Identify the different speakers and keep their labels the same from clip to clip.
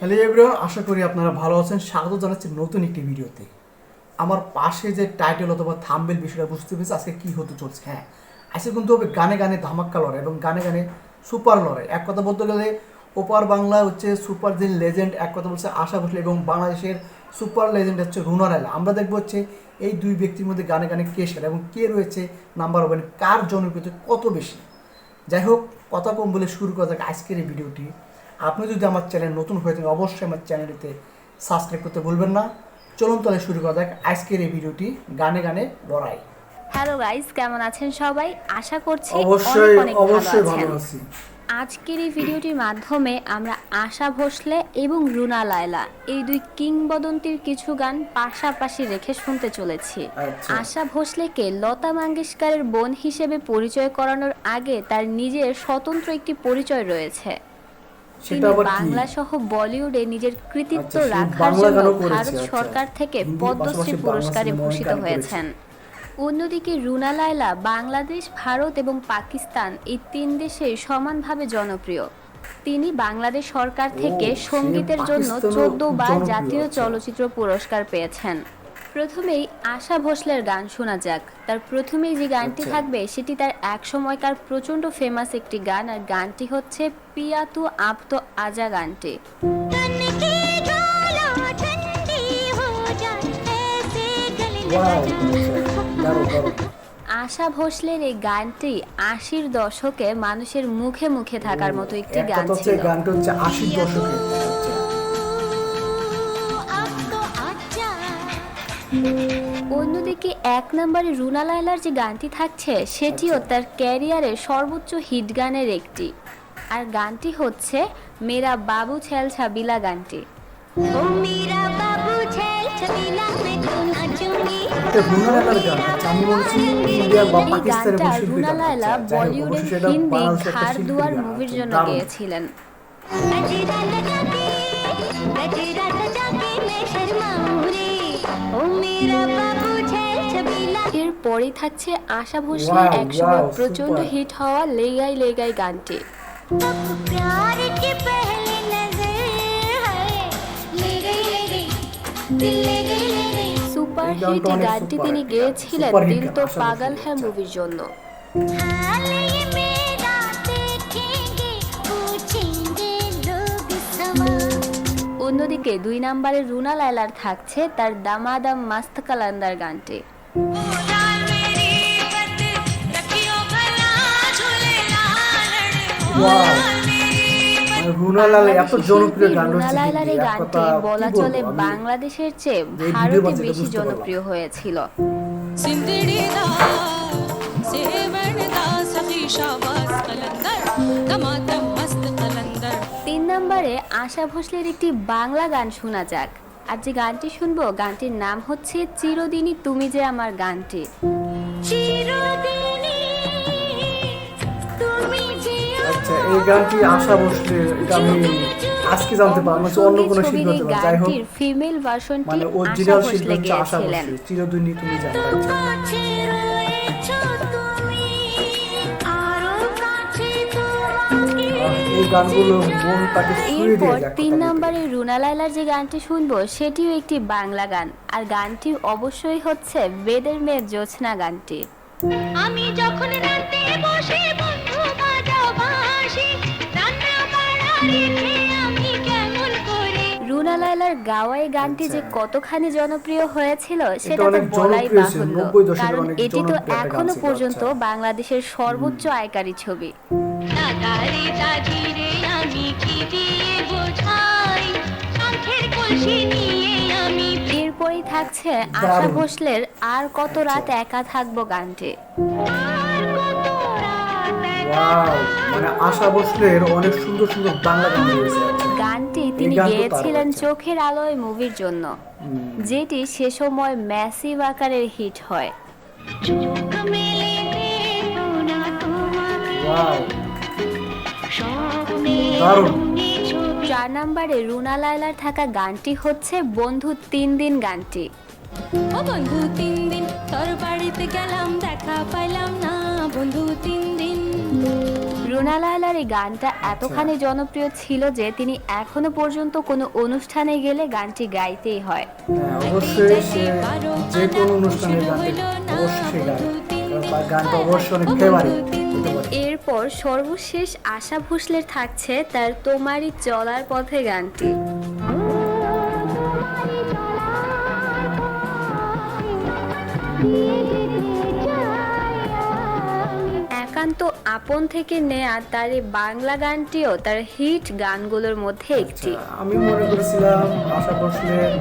Speaker 1: Hello everyone, আশা করি আপনারা ভালো আছেন। স্বাগত জানাচ্ছি নতুন একটি ভিডিওতে। আমার পাশে যে টাইটেল অথবা থাম্বেল বিষয়টা বুঝতে পেরেছি আজকে কী হতে চলছে? হ্যাঁ আজকে কিন্তু হবে গানে গানে ধামাক্কা লড়াই এবং গানে গানে সুপার লড়াই। এক কথা বলতে গেলে, ওপার বাংলা হচ্ছে সুপার যে লেজেন্ড এক কথা বলছে আশা ভোসলে এবং বাংলাদেশের সুপার লেজেন্ড হচ্ছে রুনা রায়লা আমরা দেখব হচ্ছে এই দুই ব্যক্তির মধ্যে গানে গানে কে সেরা এবং কে রয়েছে নাম্বার ওয়ান কার জনপ্রিয়তা কত বেশি? যাই হোক, কথা কম বলে শুরু করা যাক আজকের এই ভিডিওটি। আপনি যদি আমার চ্যানেল নতুন হয়ে থাকেন অবশ্যই আমার চ্যানেলটিতে সাবস্ক্রাইব করতে ভুলবেন না। চলুন তাহলে শুরু করা যাক আজকের এই ভিডিওটি গানে গানে লড়াই।
Speaker 2: হ্যালো গাইস কেমন আছেন সবাই? আশা করছি
Speaker 1: অবশ্যই অবশ্যই ভালো আছি।
Speaker 2: আজকের এই ভিডিওটির মাধ্যমে আমরা আশা ভোসলে এবং রুনা লায়লা এই দুই কিংবদন্তির কিছু গান পাশাপাশি রেখে শুনতে চলেছি।
Speaker 1: আচ্ছা।
Speaker 2: আশা ভোসলেকে লতা মঙ্গেশকরের বোন হিসেবে পরিচয় করানোর আগে তার নিজের স্বতন্ত্র একটি পরিচয় রয়েছে।
Speaker 1: সেটা আবার
Speaker 2: বাংলা সহ বলিউডে নিজের কৃতিত্ব
Speaker 1: আচ্ছা,
Speaker 2: রাখার জন্য ভারত
Speaker 1: আচ্ছা।
Speaker 2: সরকার থেকে পদ্মশ্রী পুরস্কারে ভূষিত হয়েছেন। অন্যদিকে রুনা লায়লা বাংলাদেশ ভারত এবং পাকিস্তান এই তিন দেশে সমানভাবে জনপ্রিয়। তিনি বাংলাদেশ সরকার থেকে সঙ্গীতের জন্য চোদ্দ বার জাতীয়
Speaker 1: আচ্ছা।
Speaker 2: চলচ্চিত্র পুরস্কার পেয়েছেন। প্রথমেই আশা ভোসলের গান শোনা যাক। তার প্রথমেই যে গানটি থাকবে সেটি তার এক সময়কার প্রচণ্ড ফেমাস একটি গান আর গানটি হচ্ছে পিয়াতু আপতো আজা গানটি। আশা ভোসলের এই গানটি আশির দশকে মানুষের মুখে মুখে থাকার মতো একটি গান ছিল।
Speaker 1: গানটা হচ্ছে আশির দশকে।
Speaker 2: অন্যদিকে এক নম্বরে রুনা লায়লার যে গানটি থাকছে সেটিও
Speaker 1: আচ্ছা।
Speaker 2: তার ক্যারিয়ারের সর্বোচ্চ হিট গানের একটি আর গানটি হচ্ছে মেরা বাবু ছেল ছাবিলা গানটি
Speaker 3: ओ मेरा बाबू छेल छबीला मैं तो नाचूंगी
Speaker 1: এটা রুনা লায়লার গান আচ্ছা, আমি বলছি ইন্ডিয়া বা
Speaker 2: এই
Speaker 1: পাকিস্তানের
Speaker 2: গানটা
Speaker 1: কোনো শিল্পীর
Speaker 2: রুনা
Speaker 1: গান
Speaker 2: লায়লা
Speaker 1: আচ্ছা, যাই হোক,
Speaker 2: বলিউডের
Speaker 1: অবশ্যই সেটা
Speaker 2: হিন্দি
Speaker 1: বাংলাদেশের একটা
Speaker 2: ঘাড়
Speaker 1: শিল্পীর
Speaker 2: দুয়ার
Speaker 1: গান,
Speaker 2: মুভির
Speaker 1: আচ্ছা,
Speaker 2: জন্য
Speaker 1: দারুণ।
Speaker 2: গেয়েছিলেন
Speaker 3: गजरा लगा के गजरा सजा के मैं शर्माऊं रे
Speaker 2: এরপরে থাকছে আশা
Speaker 1: ভোসলে
Speaker 2: একসময়
Speaker 1: প্রচণ্ড
Speaker 2: হিট হওয়া লেগাই লেগাই গানটি। সুপার হিট গানটি তিনি গেয়েছিলেন দিল তো পাগল হ্যাঁ মুভির জন্য। অন্যদিকে দুই নম্বরে রুনা লায়লার থাকছে তার দামাদাম মাস্ত কালান্দার গানটি।
Speaker 1: এত জনপ্রিয় গান
Speaker 2: এই গানটি বলা চলে বাংলাদেশের চেয়ে ভারতে বেশি। জনপ্রিয় হয়েছিল। আশা ভোসলের একটি বাংলা গান শোনা যাক। আর যে গানটি শুনব গানটির নাম হচ্ছে চিরদিনই তুমি যে আমার গানটি।
Speaker 3: চিরদিনই তুমি যে
Speaker 1: আচ্ছা এই গানটি আশা এটা আমি আজকে জানতে পারলাম হচ্ছে অন্য কোনো শিল্পী হতে পারে। যাই হোক
Speaker 2: গানটির ফিমেল ভার্সনটি
Speaker 1: মানে অরিজিনাল শিল্পী হচ্ছে আশা বসলে চিরদিনই তুমি জানো আচ্ছা। এই গানগুলো মন তাকে ছুঁয়ে দিয়ে
Speaker 2: এরপর
Speaker 1: যায়
Speaker 2: তিন নম্বরে রুনা লায়লার যে গানটি শুনব সেটিও একটি বাংলা গান। আর গানটি অবশ্যই হচ্ছে বেদের মেয়ে জোছনা গানটি।
Speaker 3: আমি যখন রাতে বসে বন্ধু বাজাও বাঁশি রান্না বাড়া রেখে আমি কেমন করে
Speaker 2: রুনা লায়লার গাওয়া এই গানটি যে
Speaker 1: আচ্ছা।
Speaker 2: কতখানি জনপ্রিয় হয়েছিল সেটা তো
Speaker 1: অনেক
Speaker 2: বলাই
Speaker 1: জনপ্রিয় ছিল,
Speaker 2: বাহুল্য।
Speaker 1: 90 দশকের
Speaker 2: কারণ
Speaker 1: অনেক
Speaker 2: এটি তো
Speaker 1: জনপ্রিয় একটা গান
Speaker 2: এখনও
Speaker 1: ছিল,
Speaker 2: পর্যন্ত
Speaker 1: আচ্ছা।
Speaker 2: বাংলাদেশের সর্বোচ্চ আয়কারী ছবি। এরপরই থাকছে আশা। ভোসলের আর কত রাত একা থাকব গানটি
Speaker 3: আর কত রাত
Speaker 1: ওয়াও মানে আশা বসলের অনেক সুন্দর সুন্দর বাংলা গান রয়েছে।
Speaker 2: গানটি তিনি গেয়েছিলেন চোখের আলোয় মুভির জন্য। যেটি সে সময় ম্যাসিভ আকারের হিট হয়।
Speaker 1: দারুণ।
Speaker 2: চার নম্বরে রুনা লায়লার থাকা গানটি হচ্ছে বন্ধু তিন দিন গানটি।
Speaker 4: ও বন্ধু তিন দিন তোর বাড়িতে গেলাম দেখা পাইলাম না বন্ধু তিন দিন।
Speaker 2: রুনা লায়লার এই গানটা এতখানি জনপ্রিয় ছিল যে তিনি এখনও পর্যন্ত কোনো অনুষ্ঠানে গেলে গানটি গাইতেই হয়।
Speaker 1: হ্যাঁ অবশ্যই যে কোনো অনুষ্ঠানে গানটি অবশ্যই গায়। তার গানটা অবশ্যই অনেক ফেভারিট
Speaker 2: এরপর সর্বশেষ আশা ভোসলের থাকছে তার তোমারই চলার পথে গানটি। একান্ত আপন থেকে নেয়া তার এই বাংলা গানটিও তার হিট গানগুলোর মধ্যে একটি।
Speaker 1: আচ্ছা, আমি মনে করেছিলাম আশা ভোসলের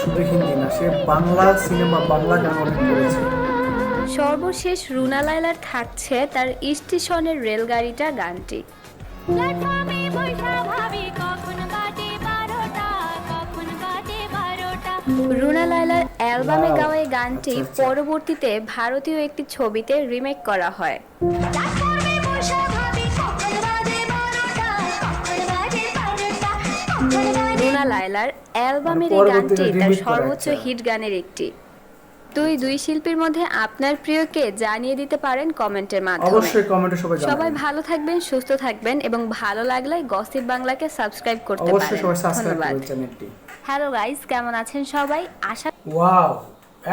Speaker 1: শুধু হিন্দি না সে বাংলা সিনেমা বাংলা গান অনেক করেছে।
Speaker 2: সর্বশেষ রুনা লায়লার থাকছে তার স্টেশনের রেলগাড়িটা গানটি।
Speaker 3: প্ল্যাটফর্মে বসা ভাবি কখন বাজে বারোটা কখন বাজে বারোটা।
Speaker 2: রুনা লায়লার অ্যালবামে! গাওয়া এই গানটি। পরবর্তীতে ভারতীয় একটি ছবিতে রিমেক করা হয়।
Speaker 3: প্ল্যাটফর্মে বসা ভাবি কখন বাজে বারোটা কখন বাজে বারোটা কখন বাজে
Speaker 2: রুনা লায়লার অ্যালবামের এই গানটি তার সর্বোচ্চ হিট গানের একটি। দুই দুই শিল্পীর মধ্যে আপনার প্রিয়কে জানিয়ে দিতে পারেন কমেন্টের মাধ্যমে।
Speaker 1: অবশ্যই কমেন্টে সবাই জানাবেন।
Speaker 2: সবাই ভালো থাকবেন সুস্থ থাকবেন এবং ভালো লাগলে গসিপ বাংলাকে সাবস্ক্রাইব করতে পারেন।
Speaker 1: অবশ্যই সবাই সাবস্ক্রাইব করবেন চ্যানেলটি
Speaker 2: হ্যালো গাইস কেমন আছেন সবাই? আশা
Speaker 1: ওয়াও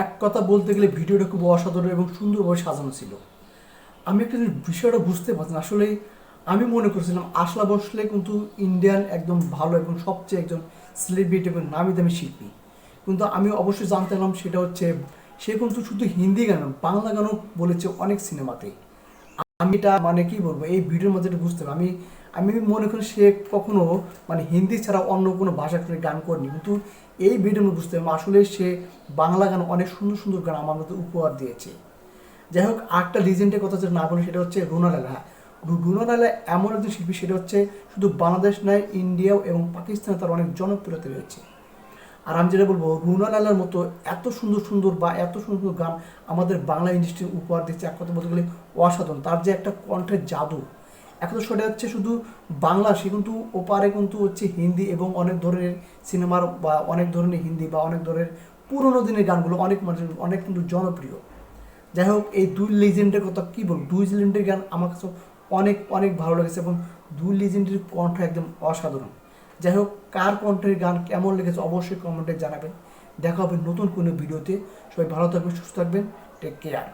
Speaker 1: এক কথা বলতে গেলে ভিডিওটা খুব অসাধারণ এবং সুন্দরভাবে সাজানো ছিল। আমি একটা বিষয়টা বুঝতে পারছি না। আসলে আমি মনে করছিলাম আসলা বসলে কিন্তু ইন্ডিয়ান একদম ভালো এবং সবচেয়ে একজন সেলিব্রিটি এবং নামি দামি শিল্পী। কিন্তু আমি অবশ্যই জানতে পারলাম সেটা হচ্ছে সে কিন্তু শুধু হিন্দি গান, বাংলা গানও বলেছে অনেক সিনেমাতে। আমি এটা মানে কি বলব, এই ভিডিওর মধ্যে এটা বুঝতে পারি আমি আমি মনে করি সে কখনো মানে হিন্দি ছাড়া অন্য কোনো ভাষা গান করেনি। কিন্তু এই ভিডিওর মধ্যে বুঝতে পারি আসলে সে বাংলা গান অনেক সুন্দর সুন্দর গান আমার মধ্যে উপহার দিয়েছে। যাই হোক, আরেকটা লিজেন্ডের কথা যেটা না বলি, সেটা হচ্ছে রুনালাল। হ্যাঁ রু- রুনালাল এমন একজন শিল্পী, সেটা হচ্ছে শুধু বাংলাদেশ নয়, ইন্ডিয়াও এবং পাকিস্তানে তার অনেক জনপ্রিয়তা রয়েছে। আর আমি যেটা বলব রুনালালার মতো এত সুন্দর সুন্দর বা এত সুন্দর গান আমাদের বাংলা ইন্ডাস্ট্রি উপহার দিচ্ছে, এক কথা বলতে গেলে অসাধারণ। তার যে একটা কণ্ঠের জাদু এখন সেটা হচ্ছে শুধু বাংলা, সে কিন্তু ওপারে কিন্তু হচ্ছে হিন্দি এবং অনেক ধরনের সিনেমার বা অনেক ধরনের হিন্দি বা অনেক ধরনের পুরোনো দিনের গানগুলো অনেক মানুষের, অনেক কিন্তু জনপ্রিয়। যাই হোক, এই দুই লিজেন্ডের কথা কী বলব? দুই লিজেন্ডের গান আমার কাছে অনেক অনেক ভালো লেগেছে এবং দুই লিজেন্ডের কণ্ঠ একদম অসাধারণ। যাই হোক, কার কণ্ঠের গান কেমন লেগেছে অবশ্যই কমেন্টে জানাবেন। দেখা হবে নতুন কোনো ভিডিওতে। সবাই ভালো থাকবেন, সুস্থ থাকবেন। Take care